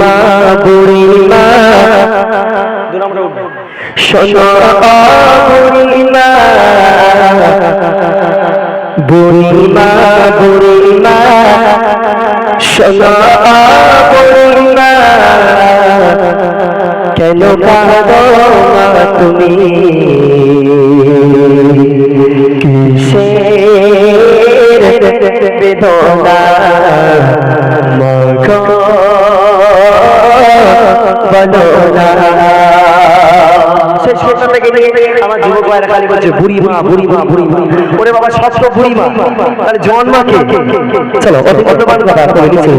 মা বুড়ি মা শোনো বুড়ি মা বুড়ি মা বুড়ি মা শোনো বুড়ি মা কেন কাঁদো মা তুমি? বদনা শেষ পর্যন্ত আমার যুবক ভাইরা খালি বলছে বুড়ি মা বুড়ি মা বুড়ি মা ওরে বাবা সব বুড়ি মা তাহলে জওয়ান মা কে? চলো অত মূল্যবান কথা করে নিচে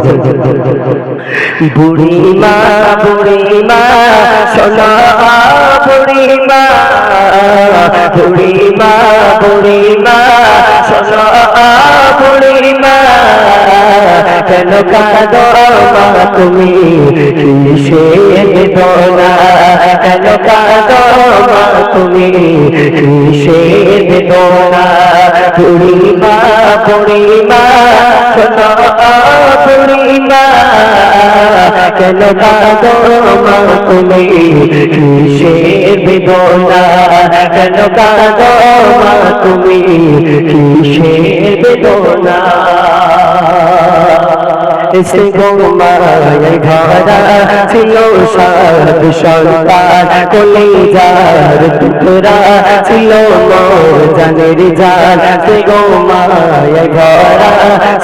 বুড়ি মা বুড়ি মা সোনা বুড়ি মা বুড়ি মা বুড়ি মা সোনা বুড়ি মা কেন কাঁদো মা তুমি? কিসের বেদনা? কেন কাঁদো মা তুমি? কিসের বেদনা? বুড়ি মা বুড়ি মা সোনা বুড়ি মা কেন কাঁদো মা তুমি? কিসের বেদনা? কেন কাঁদো মা তুমি? কিসের বেদনা? এসে গোমায় ঘরা ছিল সাত সন্তান কলে যার টুকরা ছিল জানের জান সে গোমায় ঘরা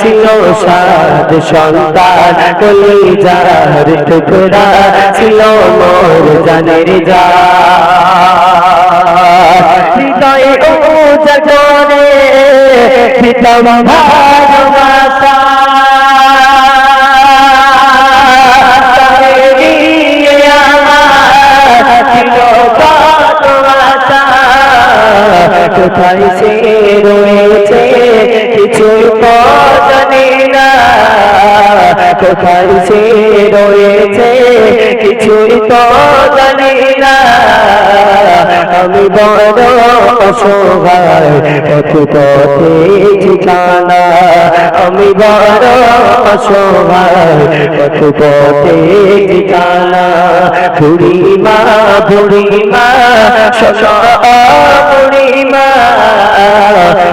ছিল সাত সন্তান কলে যার টুকরা ছিল মোর জানের জান হৃদয়ে ও জগরে পিতম ভালোবাসা কোথায় সে রয়েছে কিছুই তো জানি না কোথায় সে রয়েছে কিছুই তো জানি না আমি বড় অসহায়, পথ পথে ঠিকানা। আমি বড় অসহায়, পথ পথে ঠিকানা। বুড়ি মা বুড়ি মা শশা বুড়ি মা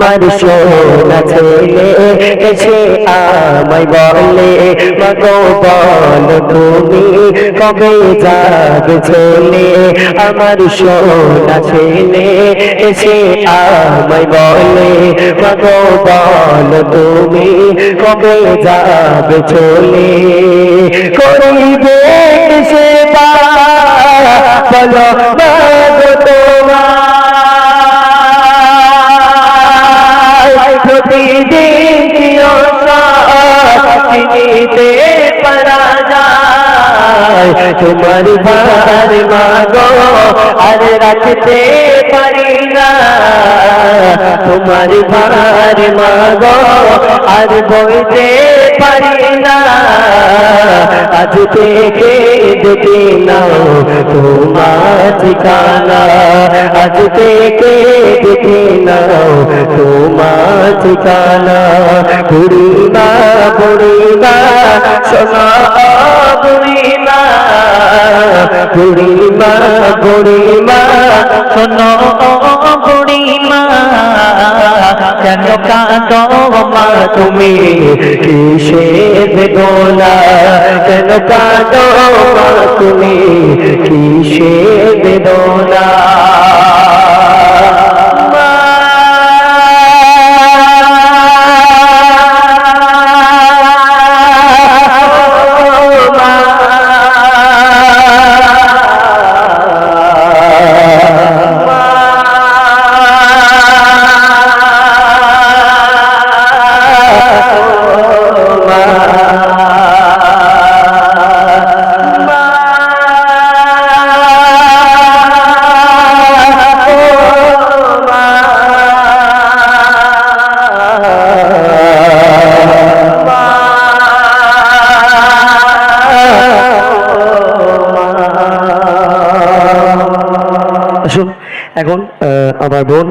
আমার সোনা ছেলে এসে আমায় বলে, মাগো বল তুমি কবে যাবে চলে আমার সোনা ছেলে এসে আমায় বলে, মাগো বল তুমি কবে যাবে চলে করিবে সে বলো তোমার ভার মাগো আর রাখতে পারি না তোমার ভার মাগো আর বইতে পারি না আজ থেকে দেখে নাও তোমার ঠিকানা আজ থেকে দেখে নাও তোমার ঠিকানা বুড়িমা বুড়িমা সোনা বুড়িমা বুড়িমা, শোনো বুড়িমা, কেন কাঁদো মা তুমি? কিসের গোলা কেন কাঁদো মা তুমি? কিসের বেদনা? আমার বোন।